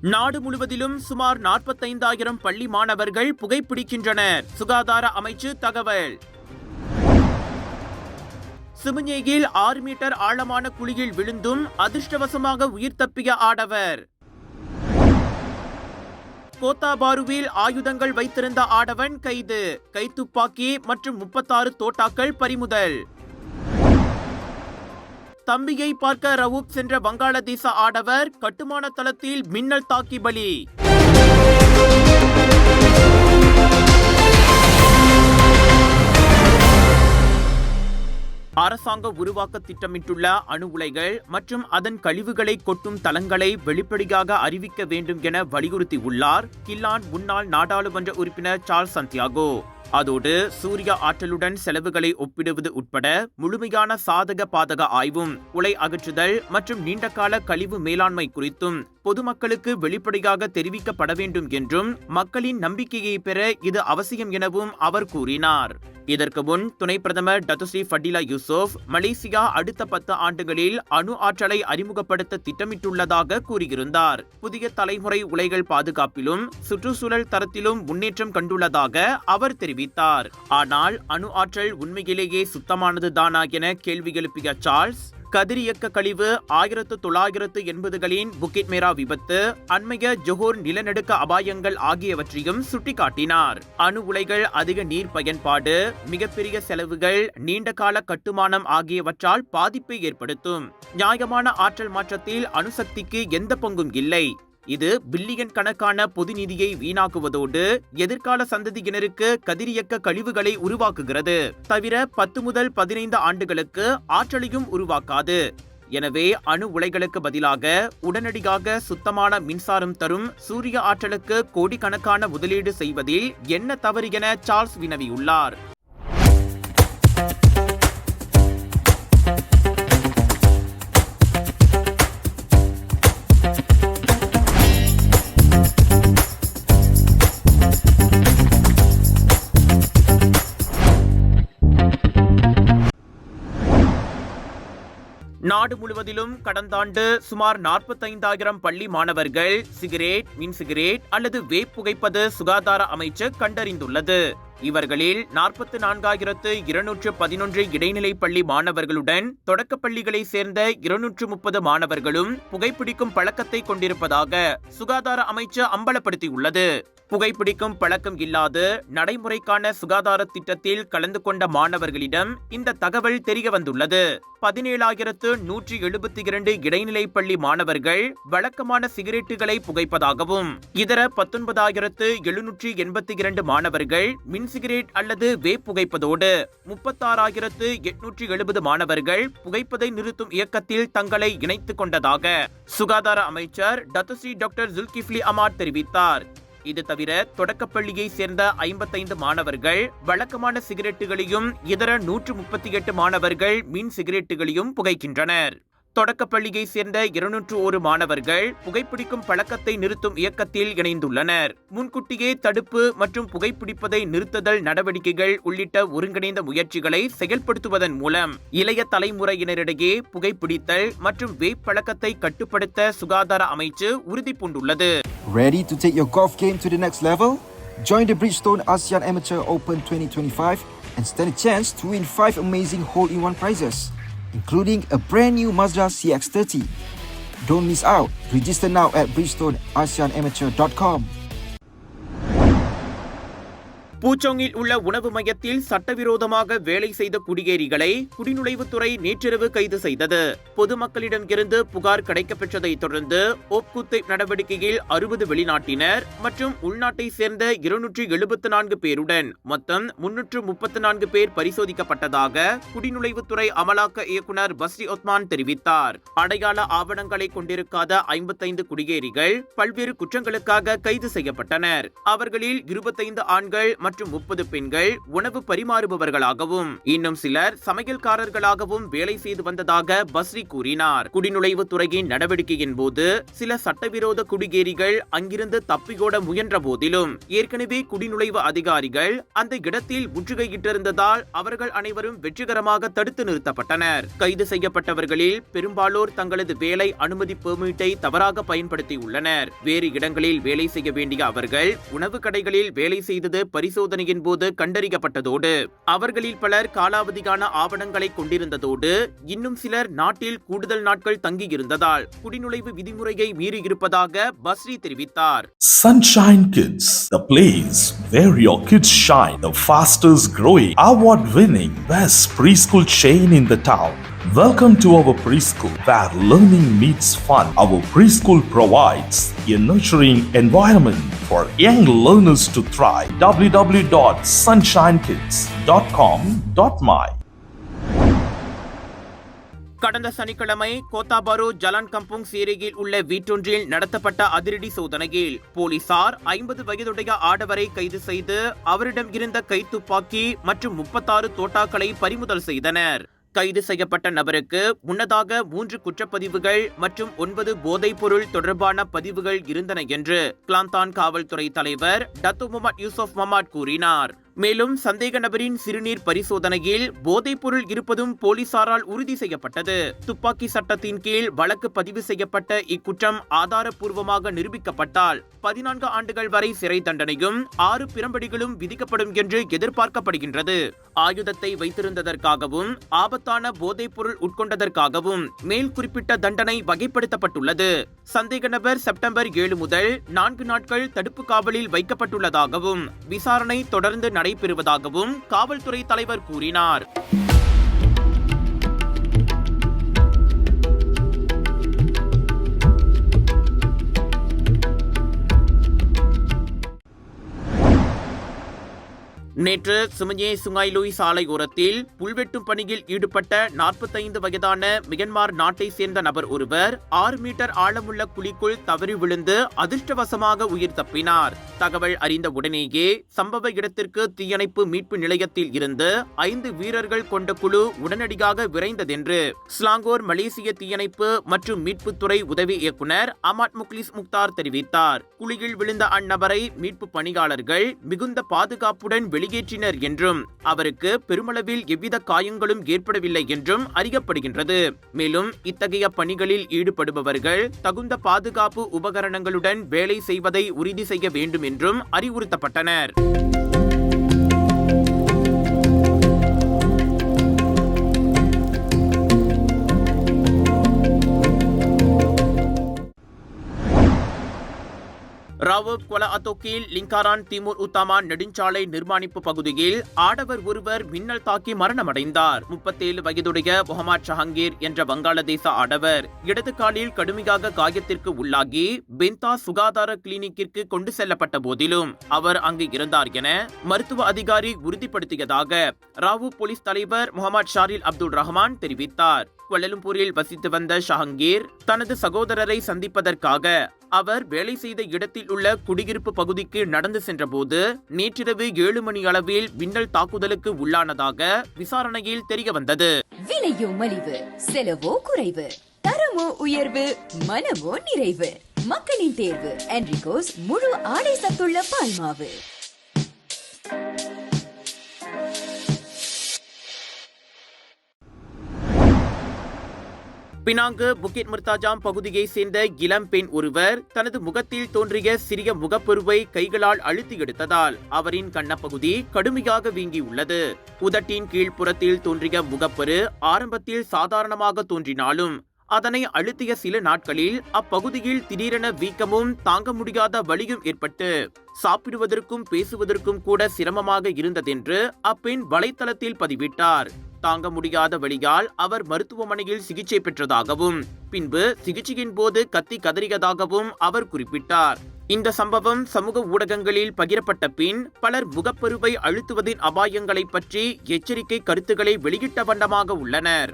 நாடு முழுவதிலும் சுமார் நாற்பத்தைந்தாயிரம் பள்ளி மாணவர்கள் புகைப்பிடிக்கின்றனர். சுகாதார அமைச்சு தகவல். சிமுஞ்சேயில் ஆறு மீட்டர் ஆழமான குழியில் விழுந்தும் அதிர்ஷ்டவசமாக உயிர் தப்பிய ஆடவர். கோத்தாபாருவில் ஆயுதங்கள் வைத்திருந்த ஆடவன் கைது. கைத்துப்பாக்கி மற்றும் முப்பத்தாறு தோட்டாக்கள் பறிமுதல். தம்பியை பார்க்க ரவூப் சென்ற வங்காளதேச ஆடவர் கட்டுமான தளத்தில் மின்னல் தாக்கி பலி. அரசாங்கம் உருவாக்க திட்டமிட்டுள்ள அணு உலைகள் மற்றும் அதன் கழிவுகளை கொட்டும் தளங்களை வெளிப்படையாக அறிவிக்க வேண்டும் என வலியுறுத்தியுள்ளார். கில்லான் முன்னாள் நாடாளுமன்ற உறுப்பினர் சார்ல்ஸ் சந்தியாகோ. அதோடு சூரிய ஆற்றலுடன் செலவுகளை ஒப்பிடுவது உட்பட முழுமையான சாதக பாதக ஆய்வும் உலை அகற்றுதல் மற்றும் நீண்டகால கழிவு மேலாண்மை குறித்தும் பொதுமக்களுக்கு வெளிப்படையாக தெரிவிக்கப்பட வேண்டும் என்றும் மக்களின் நம்பிக்கையை பெற இது அவசியம் எனவும் அவர் கூறினார். இதற்கு முன் துணை பிரதமர் டத்துஸ்ரீ ஃபட்டிலா யூசுப் மலேசியா அடுத்த பத்து ஆண்டுகளில் அணு ஆற்றலை அறிமுகப்படுத்த திட்டமிட்டுள்ளதாக கூறியிருந்தார். புதிய தலைமுறை உலைகள் பாதுகாப்பிலும் சுற்றுச்சூழல் தரத்திலும் முன்னேற்றம் கண்டுள்ளதாக அவர் தெரிவித்தார். ஆனால் அணு ஆற்றல் உண்மையிலேயே சுத்தமானதுதானா என கேள்வி எழுப்பிய சார்ல்ஸ் கதிரியக்க கழிவு ஆயிரத்து தொள்ளாயிரத்து எண்பதுகளின் புக்கிட்மேரா விபத்து அண்மைய ஜொஹோர் நிலநடுக்க அபாயங்கள் ஆகியவற்றையும் சுட்டிக்காட்டினார். அணு உலைகள் அதிக நீர் பயன்பாடு மிகப்பெரிய செலவுகள் நீண்டகால கட்டுமானம் ஆகியவற்றால் பாதிப்பை ஏற்படுத்தும். நியாயமான ஆற்றல் மாற்றத்தில் அணுசக்திக்கு எந்த பங்கும் இல்லை. இது பில்லியன் கணக்கான பொது நிதியை வீணாக்குவதோடு எதிர்கால சந்ததியினருக்கு கதிரியக்க கழிவுகளை உருவாக்குகிறது. தவிர பத்து முதல் பதினைந்து ஆண்டுகளுக்கு ஆற்றலையும் உருவாக்காது. எனவே அணு உலைகளுக்கு பதிலாக உடனடியாக சுத்தமான மின்சாரம் தரும் சூரிய ஆற்றலுக்கு கோடிக்கணக்கான முதலீடு செய்வதில் என்ன தவறு என சார்ல்ஸ் வினவியுள்ளார். நாடு முழுவதிலும் கடந்த ஆண்டு சுமார் நாற்பத்தைந்தாயிரம் பள்ளி மாணவர்கள் சிகரெட் மின் சிகரெட் அல்லது வேப் புகைப்பது சுகாதார அமைச்சு கண்டறிந்துள்ளது. இவர்களில் நாற்பத்து நான்காயிரத்து இருநூற்று பதினொன்று இடைநிலை பள்ளி மாணவர்களுடன் தொடக்கப்பள்ளிகளை சேர்ந்த இருநூற்று முப்பது மாணவர்களும் புகைப்பிடிக்கும் பழக்கத்தை கொண்டிருப்பதாக சுகாதார அமைச்சு அம்பலப்படுத்தியுள்ளது. புகைப்பிடிக்கும் பழக்கம் இல்லாது நடைமுறைக்கான சுகாதார திட்டத்தில் கலந்து கொண்ட மாணவர்களிடம் இந்த தகவல் தெரிய வந்துள்ளது. பதினேழாயிரத்து நூற்றி எழுபத்தி இரண்டு இடைநிலை பள்ளி மாணவர்கள் வழக்கமான சிகரெட்டுகளை புகைப்பதாகவும் இதர பத்தொன்பதாயிரத்து எழுநூற்றி எண்பத்தி இரண்டு மாணவர்கள் மின் சிகரெட் அல்லது வேப் புகைப்பதோடு முப்பத்தாறாயிரத்து எட்நூற்றி எழுபது மாணவர்கள் புகைப்பதை நிறுத்தும் இயக்கத்தில் தங்களை இணைத்துக் கொண்டதாக சுகாதார அமைச்சர் டத்துஸ்ரீ டாக்டர் ஜுல்கிஃப்லி அமார் தெரிவித்தார். இது தவிர தொடக்கப்பள்ளியை சேர்ந்த ஐம்பத்தைந்து மாணவர்கள் வழக்கமான சிகரெட்டுகளையும் இதர நூற்று முப்பத்தி எட்டு மாணவர்கள் மின் சிகரெட்டுகளையும் புகைக்கின்றனர். தொடக்கப்பள்ளியை சேர்ந்த இருநூற்று ஒரு மாணவர்கள் புகைப்பிடிக்கும் பழக்கத்தை நிறுத்தும் இயக்கத்தில் இணைந்துள்ளனர். முன்கூட்டியே தடுப்பு மற்றும் புகைப்பிடிப்பதை நிறுத்துதல் நடவடிக்கைகள் உள்ளிட்ட ஒருங்கிணைந்த முயற்சிகளை செயல்படுத்துவதன் மூலம் இளைய தலைமுறையினரிடையே புகைப்பிடித்தல் மற்றும் வேப் பழக்கத்தை கட்டுப்படுத்த சுகாதார அமைச்சு உறுதி பூண்டுள்ளது Ready to take your golf game to the next level? Join the Bridgestone ASEAN Amateur Open 2025 and stand a chance to win 5 amazing hole in one prizes, including a brand new Mazda CX30. Don't miss out. Register now at bridgestoneasianamateur.com. பூச்சோங்கில் உள்ள உணவு மையத்தில் சட்டவிரோதமாக வேலை செய்த குடியேறிகளை குடிநுழைவுத்துறை நேற்றிரவு கைது செய்தது. பொதுமக்களிடம் இருந்து புகார் கிடைக்கப்பெற்றதை தொடர்ந்து ஒப்புத்தை நடவடிக்கையில் அறுபது வெளிநாட்டினர் மற்றும் உள்நாட்டை சேர்ந்த இருநூற்றி எழுபத்தி நான்கு பேருடன் மொத்தம் முன்னூற்று முப்பத்தி நான்கு பேர் பரிசோதிக்கப்பட்டதாக குடிநுழைவுத்துறை அமலாக்க இயக்குனர் பஸ்ரி ஒத்மான் தெரிவித்தார். அடையாள ஆவணங்களை கொண்டிருக்காத ஐம்பத்தைந்து குடியேறிகள் பல்வேறு குற்றங்களுக்காக கைது செய்யப்பட்டனர். அவர்களில் இருபத்தைந்து ஆண்கள் மற்றும் முப்பது பெண்கள் உணவு பரிமாறுபவர்களாகவும் இன்னும் சிலர் சமையல்காரர்களாகவும் வேலை செய்து வந்ததாக பஸ்ரி கூறினார். குடிநுழைவு துறையின் நடவடிக்கையின் போது சில சட்டவிரோத குடியேறிகள் அங்கிருந்து தப்பியோட முயன்ற போதிலும் ஏற்கனவே குடிநுழைவு அதிகாரிகள் அந்த இடத்தில் முற்றுகையிட்டிருந்ததால் அவர்கள் அனைவரும் வெற்றிகரமாக தடுத்து நிறுத்தப்பட்டனர். கைது செய்யப்பட்டவர்களில் பெரும்பாலோர் தங்களது வேலை அனுமதி பெர்மிட்டை தவறாக பயன்படுத்தியுள்ளனர். வேறு இடங்களில் வேலை செய்ய வேண்டிய அவர்கள் உணவு கடைகளில் வேலை செய்தது பரிசு பரிசோதனையின் போது கண்டறியப்பட்டதோடு அவர்களில் பலர் காலாவதியான ஆவணங்களை கொண்டிருந்ததோடு இன்னும் சிலர் நாட்டில் கூடுதல் நாட்கள் தங்கியிருந்ததால் குடிநுழைவு விதிமுறையை மீறியிருப்பதாக பஸ்ரி தெரிவித்தார் Sunshine Kids, the place where your kids shine, the fastest growing, award winning, best preschool chain in the town. Welcome to our preschool where learning meets fun. Our preschool provides a nurturing environment for young learners to thrive. www.sunshinekids.com.my கடந்த சனிக்கிழமை Kota Bharu Jalan கம்புங் சேரியில் உள்ள வீட்டொன்றில் நடத்தப்பட்ட அதிரடி சோதனையில் போலீசார் ஐம்பது வயதுடைய ஆடவரை கைது செய்து அவரிடம் இருந்த கைத்துப்பாக்கி மற்றும் முப்பத்தாறு தோட்டாக்களை பறிமுதல் செய்தனர் கைது செய்யப்பட்ட நபருக்கு முன்னதாக மூன்று குற்றப்பதிவுகள் மற்றும் ஒன்பது போதைப் பொருள் தொடர்பான பதிவுகள் இருந்தன என்று கிளாந்தான் காவல்துறை தலைவர் டத்து முகமது யூசுப் மமாட் கூறினார். மேலும் சந்தேக நபரின் சிறுநீர் பரிசோதனையில் போதைப்பொருள் இருப்பதும் போலீசாரால் உறுதி செய்யப்பட்டது. துப்பாக்கி சட்டத்தின் கீழ் வழக்கு பதிவு செய்யப்பட்ட இக்குற்றம் ஆதாரப்பூர்வமாக நிரூபிக்கப்பட்டால் பதினான்கு ஆண்டுகள் வரை சிறை தண்டனையும் ஆறு பிரம்படிகளும் விதிக்கப்படும் என்று எதிர்பார்க்கப்படுகின்றது. ஆயுதத்தை வைத்திருந்ததற்காகவும் ஆபத்தான போதைப்பொருள் உட்கொண்டதற்காகவும் மேல் குறிப்பிட்ட தண்டனை வகைப்படுத்தப்பட்டுள்ளது. சந்தேக நபர் செப்டம்பர் ஏழு முதல் நான்கு நாட்கள் தடுப்பு காவலில் வைக்கப்பட்டுள்ளதாகவும் விசாரணை தொடர்ந்து நடைபெறுவதாகவும் காவல்துறை தலைவர் கூறினார். நேற்று சுமஞ்சே சுங்காய்லூய் சாலை ஓரத்தில் புல்வெட்டும் பணியில் ஈடுபட்ட நாற்பத்தைந்து வயதான மியன்மார் நாட்டை சேர்ந்த நபர் ஒருவர் ஆறு மீட்டர் ஆழமுள்ள குழிக்குள் தவறி விழுந்து அதிர்ஷ்டவசமாக உயிர் தப்பினார். தகவல் அறிந்த உடனேயே சம்பவ இடத்திற்கு தீயணைப்பு மீட்பு நிலையத்தில் இருந்து ஐந்து வீரர்கள் கொண்ட குழு உடனடியாக விரைந்ததென்று ஸ்லாங்கோர் மலேசிய தீயணைப்பு மற்றும் மீட்புத்துறை உதவி இயக்குனர் அமாட் முக்லிஸ் முக்தார் தெரிவித்தார். குழியில் விழுந்த அந்நபரை மீட்பு பணியாளர்கள் மிகுந்த பாதுகாப்புடன் வெளி வெளியேற்றினர் என்றும் அவருக்கு பெருமளவில் எவ்வித காயங்களும் ஏற்படவில்லை என்றும் அறியப்படுகின்றது. மேலும் இத்தகைய பணிகளில் ஈடுபடுபவர்கள் தகுந்த பாதுகாப்பு உபகரணங்களுடன் வேலை செய்வதை உறுதி செய்ய வேண்டும் என்றும் அறிவுறுத்தப்பட்டனர். ராவப் கொலஅத்தோக்கில் லிங்காரான் திமுர் உத்தாமா நெடுஞ்சாலை நிர்மாணிப்பு பகுதியில் ஆடவர் ஒருவர் மின்னல் தாக்கி மரணமடைந்தார். முப்பத்தேழு வயதுடைய முகமது ஜஹாங்கீர் என்ற வங்காளதேச ஆடவர் இடது காலில் கடுமையாக காயத்திற்கு உள்ளாகி பெந்தா சுகாதார கிளினிக்கிற்கு கொண்டு செல்லப்பட்ட போதிலும் அவர் அங்கு இருந்தார் என மருத்துவ அதிகாரி உறுதிப்படுத்தியதாக ராவு போலீஸ் தலைவர் முகமது ஷாரில் அப்துல் ரஹ்மான் தெரிவித்தார். கோலலம்பூரில் வசித்து வந்த ஷஹங்கீர் தனது சகோதரரை சந்திப்பதற்காக அவர் வேலை செய்த இடத்தில் உள்ள குடியிருப்பு பகுதிக்கு நடந்து சென்றபோது நேற்றிரவு ஏழு மணி அளவில் மின்னல் தாக்குதலுக்கு உள்ளானதாக விசாரணையில் தெரிய வந்தது. விலையோ மலிவு செலவோ குறைவு தரமோ உயர்வு மனமோ நிறைவு. மக்களின் தேர்வு என்ரிகோஸ் முழு ஆடை சத்துள்ள பால்மாவு. பினாங்கு புக்கிட் முர்தாஜாம் பகுதியை சேர்ந்த இளம் பெண் ஒருவர் தனது முகத்தில் தோன்றிய சிறிய முகப்பருவை கைகளால் அழுத்தி எடுத்ததால் அவரின் கண்ணப்பகுதி கடுமையாக வீங்கியுள்ளது. உதட்டின் கீழ்ப்புறத்தில் தோன்றிய முகப்பரு ஆரம்பத்தில் சாதாரணமாக தோன்றினாலும் அதனை அழுத்திய சில நாட்களில் அப்பகுதியில் திடீரென வீக்கமும் தாங்க முடியாத வலியும் ஏற்பட்டு சாப்பிடுவதற்கும் பேசுவதற்கும் கூட சிரமமாக இருந்ததென்று அப்பெண் வலைத்தளத்தில் பதிவிட்டார். தாங்க முடியாத வழியால் அவர் மருத்துவமனையில் சிகிச்சை பெற்றதாகவும் பின்பு சிகிச்சையின் போது கத்தி கதறியதாகவும் அவர் குறிப்பிட்டார். இந்த சம்பவம் சமூக ஊடகங்களில் பகிரப்பட்ட பின் பலர் முகப்பருவை அழுத்துவதின் அபாயங்களை பற்றி எச்சரிக்கை கருத்துக்களை வெளியிட்ட வண்ணமாக உள்ளனர்.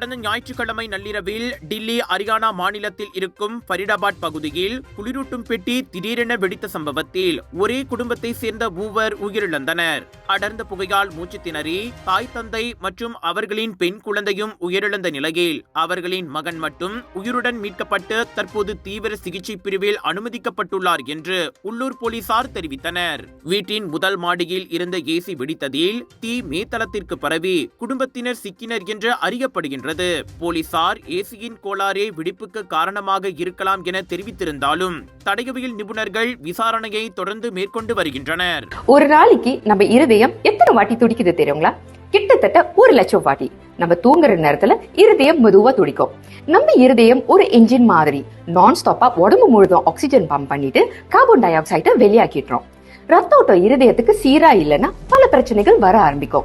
கடந்த ஞாயிற்றுக்கிழமை நள்ளிரவில் டில்லி ஹரியானா மாநிலத்தில் இருக்கும் ஃபரிடாபாத் பகுதியில் குளிரூட்டும் பெட்டி திடீரென வெடித்த சம்பவத்தில் ஒரே குடும்பத்தை சேர்ந்த மூவர் உயிரிழந்தனர். அடர்ந்த புகையால் மூச்சு திணறி தாய் தந்தை மற்றும் அவர்களின் பெண் குழந்தையும் உயிரிழந்த நிலையில் அவர்களின் மகன் மட்டும் உயிருடன் மீட்கப்பட்டு தற்போது தீவிர சிகிச்சை பிரிவில் அனுமதிக்கப்பட்டுள்ளார் என்று உள்ளூர் போலீசார் தெரிவித்தனர். வீட்டின் முதல் மாடியில் இருந்த ஏசி வெடித்ததில் தீ மேத்தளத்திற்கு பரவி குடும்பத்தினர் சிக்கினர் என்று அறியப்படுகின்றது. போலீசார் ஏசியின் கோளாறே வெடிப்புக்கு காரணமாக இருக்கலாம் என தெரிவித்திருந்தாலும் தடயவியல் நிபுணர்கள் விசாரணையை தொடர்ந்து மேற்கொண்டு வருகின்றனர். ஒரு நாளைக்கு நம்ம இருதயம் எத்தனை வாட்டி துடிக்குது தெரியுங்களா? கிட்டத்தட்ட ஒரு லட்சம் வாட்டி. நம்ம தூங்குற நேரத்துல இருதயம் மெதுவா துடிக்கும். நம்ம இருதயம் ஒரு என்ஜின் மாதிரி நான் ஸ்டாப்பா உடம்பு முழுதும் ஆக்சிஜன் பம்ப் பண்ணிட்டு கார்பன் டை ஆக்சைடை வெளியாக்கிடுறோம். ரத்த ஓட்டம் இருதயத்துக்கு சீரா இல்லைன்னா பல பிரச்சனைகள் வர ஆரம்பிக்கும்.